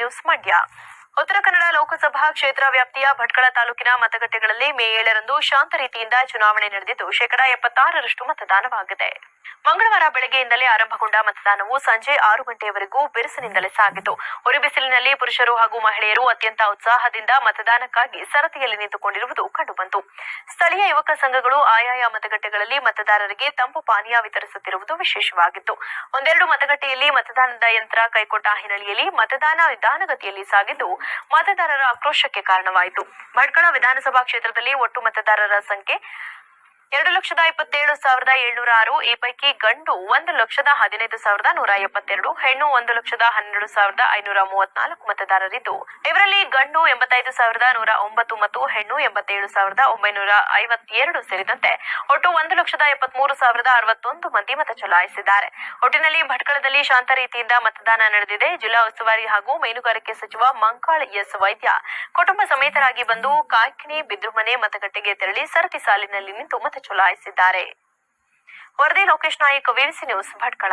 News Mandya. Uttara Kannada Lok Sabha ಕ್ಷೇತ್ರ ವ್ಯಾಪ್ತಿಯ ಭಟ್ಕಳ ತಾಲೂಕಿನ ಮತಗಟ್ಟೆಗಳಲ್ಲಿ ಮೇ ಏಳರಂದು ಶಾಂತ ರೀತಿಯಿಂದ ಚುನಾವಣೆ ನಡೆದಿದ್ದು ಶೇಕಡಾ ಎಪ್ಪತ್ತಾರರಷ್ಟು ಮತದಾನವಾಗಿದೆ. ಮಂಗಳವಾರ ಬೆಳಗ್ಗೆಯಿಂದಲೇ ಆರಂಭಗೊಂಡ ಮತದಾನವು ಸಂಜೆ ಆರು ಗಂಟೆಯವರೆಗೂ ಬಿರುಸಿನಿಂದಲೇ ಸಾಗಿತು. ಉರಿಬಿಸಿಲಿನಲ್ಲಿ ಪುರುಷರು ಹಾಗೂ ಮಹಿಳೆಯರು ಅತ್ಯಂತ ಉತ್ಸಾಹದಿಂದ ಮತದಾನಕ್ಕಾಗಿ ಸರತಿಯಲ್ಲಿ ನಿಂತುಕೊಂಡಿರುವುದು ಕಂಡುಬಂತು. ಸ್ಥಳೀಯ ಯುವಕ ಸಂಘಗಳು ಆಯಾಯ ಮತಗಟ್ಟೆಗಳಲ್ಲಿ ಮತದಾರರಿಗೆ ತಂಪು ಪಾನೀಯ ವಿತರಿಸುತ್ತಿರುವುದು ವಿಶೇಷವಾಗಿತ್ತು. ಒಂದೆರಡು ಮತಗಟ್ಟೆಯಲ್ಲಿ ಮತದಾನದ ಯಂತ್ರ ಕೈಕೊಟ್ಟ ಹಿನ್ನೆಲೆಯಲ್ಲಿ ಮತದಾನ ನಿಧಾನಗತಿಯಲ್ಲಿ ಸಾಗಿದ್ದು ಮತದಾರರ ಆಕ್ರೋಶಕ್ಕೆ ಕಾರಣವಾಯಿತು. ಭಟ್ಕಳ ವಿಧಾನಸಭಾ ಕ್ಷೇತ್ರದಲ್ಲಿ ಒಟ್ಟು ಮತದಾರರ ಸಂಖ್ಯೆ ಎರಡು ಲಕ್ಷದ ಇಪ್ಪತ್ತೇಳು ಸಾವಿರದ ಏಳ್ನೂರ ಆರು ಈ ಪೈಕಿ ಗಂಡು ಒಂದು ಲಕ್ಷದ ಹದಿನೈದು ಸಾವಿರದ ನೂರ ಎಪ್ಪತ್ತೆರಡು, ಹೆಣ್ಣು ಒಂದು ಲಕ್ಷದ ಹನ್ನೆರಡು ಸಾವಿರದ ಐನೂರ ಮೂವತ್ನಾಲ್ಕು ಮತದಾರರಿದ್ದು. ಇವರಲ್ಲಿ ಗಂಡು ಎಂಬತ್ತೈದು ಸಾವಿರದ ನೂರ ಒಂಬತ್ತು ಮತ್ತು ಹೆಣ್ಣು ಎಂಬತ್ತೇಳು ಸಾವಿರದ ಒಂಬೈನೂರ ಐವತ್ತೆರಡು ಸೇರಿದಂತೆ ಒಟ್ಟು ಒಂದು ಲಕ್ಷದ ಎಪ್ಪತ್ಮೂರು ಸಾವಿರದ ಅರವತ್ತೊಂದು ಮಂದಿ ಮತ ಚಲಾಯಿಸಿದ್ದಾರೆ. ಒಟ್ಟಿನಲ್ಲಿ ಭಟ್ಕಳದಲ್ಲಿ ಶಾಂತ ರೀತಿಯಿಂದ ಮತದಾನ ನಡೆದಿದೆ. ಜಿಲ್ಲಾ ಉಸ್ತುವಾರಿ ಹಾಗೂ ಮೀನುಗಾರಿಕೆ ಸಚಿವ ಮಂಕಾಳ್ ಎಸ್ ವೈದ್ಯ ಕುಟುಂಬ ಸಮೇತರಾಗಿ ಬಂದು ಕಾಯ್ಕಿಣಿ ಬಿದ್ರುಮನೆ ಮತಗಟ್ಟೆಗೆ ತೆರಳಿ ಸರತಿ ಸಾಲಿನಲ್ಲಿ ನಿಂತು ಮತ ಚಲಾಯಿಸಿದ್ದಾರೆ. ವರದಿ ಲೋಕೇಶ್ ನಾಯಕ್ ವಿವಿಸಿ ನ್ಯೂಸ್ ಭಟ್ಕಳ.